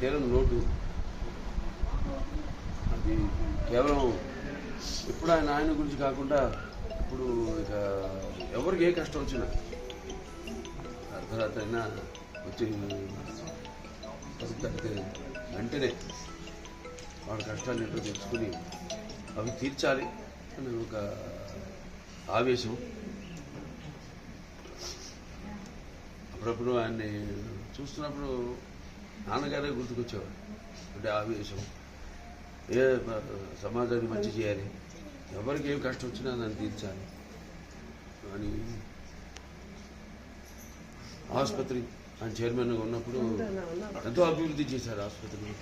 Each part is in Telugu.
తీరని లోటు అది కేవలం ఎప్పుడు ఆయన ఆయన గురించి కాకుండా ఇప్పుడు ఇక ఎవరికి ఏ కష్టం వచ్చినా అర్ధరాత్రి అయినా వచ్చి వెంటనే వాడి కష్టాన్ని ఎంతో తెలుసుకుని అవి తీర్చాలి అని ఒక ఆవేశం. అప్పుడప్పుడు ఆయన్ని చూస్తున్నప్పుడు నాన్నగారే గుర్తుకొచ్చేవాడు అంటే ఆవేశం. ఏ సమాజాన్ని సమాజానికి మంచి చేయాలి. ఎవరికి ఏం కష్టం వచ్చినా దాన్ని తీర్చాలి. అని ఆసుపత్రి ఆయన చైర్మన్గా ఉన్నప్పుడు ఎంతో అభివృద్ధి చేశారు ఆసుపత్రిని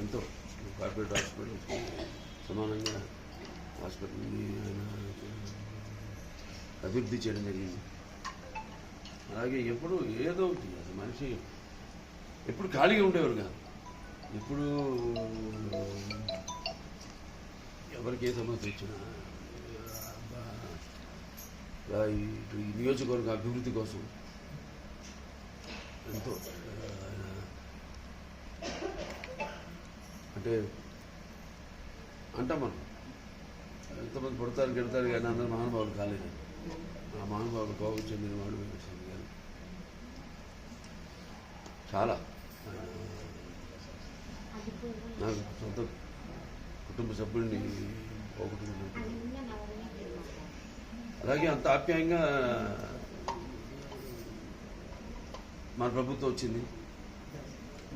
ఎంతో కార్పొరేట్ హాస్పిటల్ సమానంగా హాస్పిటల్ని అభివృద్ధి చేయడం జరిగింది. అలాగే ఎప్పుడు ఏదో ఒకటి మనిషి ఎప్పుడు ఖాళీగా ఉండేవారు కాదు. ఎప్పుడు ఎవరికి ఏ సమస్య వచ్చినా ఇటు ఈ నియోజకవర్గ అభివృద్ధి కోసం ఎంతో అంటే అంటాం మనం. ఎంతమంది పుడతారు గెడతారు కానీ అందరు మహానుభావులు కాలేదు ఆ మహానుభావులు కోపం చెందిన వాడు చాలా. నాకు సొంత కుటుంబ సభ్యుల్ని పోగొట్టుకున్నట్టు అలాగే అంత ఆప్యాయంగా మన ప్రభుత్వం వచ్చింది.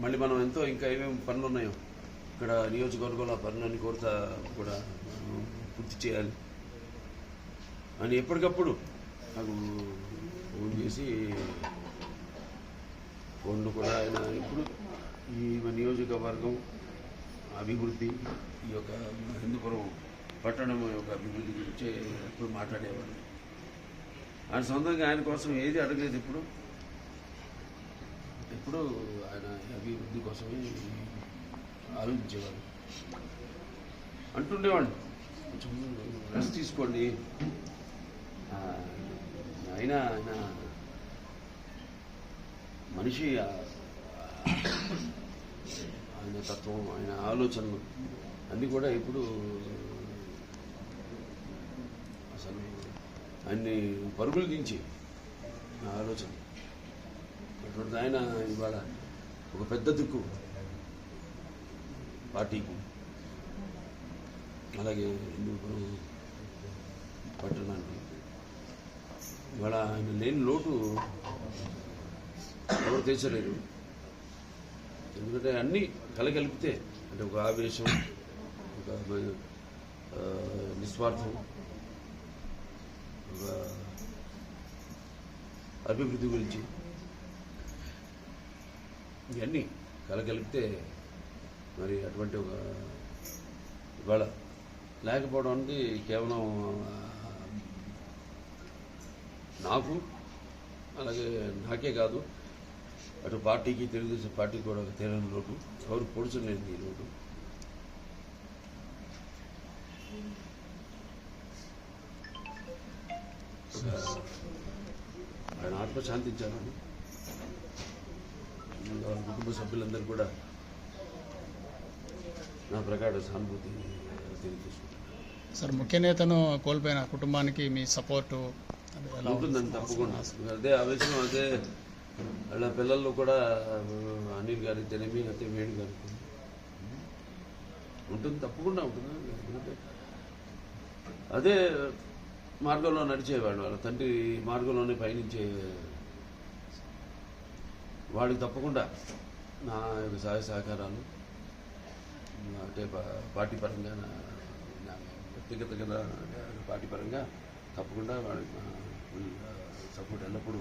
మళ్ళీ మనం ఎంతో ఇంకా ఏమేమి పనులు ఉన్నాయో ఇక్కడ నియోజకవర్గంలో ఆ పనులన్నీ కోరుతా కూడా పూర్తి చేయాలి. అని ఎప్పటికప్పుడు నాకు ఫోన్ చేసి ఫోన్లు కూడా ఆయన ఇప్పుడు ఈ నియోజకవర్గం అభివృద్ధి ఈ యొక్క హిందూపురం పట్టణం యొక్క అభివృద్ధి గురించి ఎప్పుడు మాట్లాడేవారు. ఆయన సొంతంగా ఆయన కోసం ఏది అడగలేదు ఇప్పుడు. ఎప్పుడు ఆయన అభివృద్ధి కోసమే ఆలోచించేవాడు అంటుండేవాడు కొంచెం రెస్ట్ తీసుకోండి. ఆయన అయినా ఆయన మనిషి ఆయన తత్వం ఆయన ఆలోచనలు అన్నీ కూడా ఇప్పుడు అసలు అన్ని పరుగులు దించి ఆలోచన. అటువంటి ఆయన ఇవాళ ఒక పెద్ద దిక్కు పార్టీకి. అలాగే హిందూపురం పట్టణానికి. ఇవాళ ఆయన లేని లోటు ఎవరు తీర్చలేరు. ఎందుకంటే అన్నీ కలగలిపితే అంటే ఒక ఆవేశం ఒక నిస్వార్థం ఒక అభివృద్ధి గురించి ఇవన్నీ కలగలిపితే మరి అటువంటి ఒక ఇవాళ లేకపోవడం అనేది కేవలం నాకు అలాగే నాకే కాదు. అటు పార్టీకి తెలుగుదేశం పార్టీకి కూడా ఒక తీరని లోటు. ఎవరు పొడుచలేదు ఈ లోటు? ఆయన ఆత్మ శాంతించాలని కుటుంబ సభ్యులందరూ కూడా నా ప్రకార సానుభూతి తెలియజేసుకుంటాను సార్ ముఖ్య నేతను కోల్పోయిన కుటుంబానికి మీ సపోర్టు ఉంటుందని తప్పకుండా. అదే ఆవేశం అదే వాళ్ళ పిల్లల్లో కూడా అనిల్ గారి తెలిమి అయితే వేణు గారికి ఉంటుంది తప్పకుండా ఉంటుంది. అదే మార్గంలో నడిచేవాడు వాళ్ళ తండ్రి మార్గంలోనే పయనించే వాడికి తప్పకుండా నా యొక్క సహాయ సహకారాలు అంటే పార్టీ పరంగా నా వ్యక్తిగతంగా పార్టీ పరంగా తప్పకుండా వాడికి సపోర్ట్ ఎల్లప్పుడూ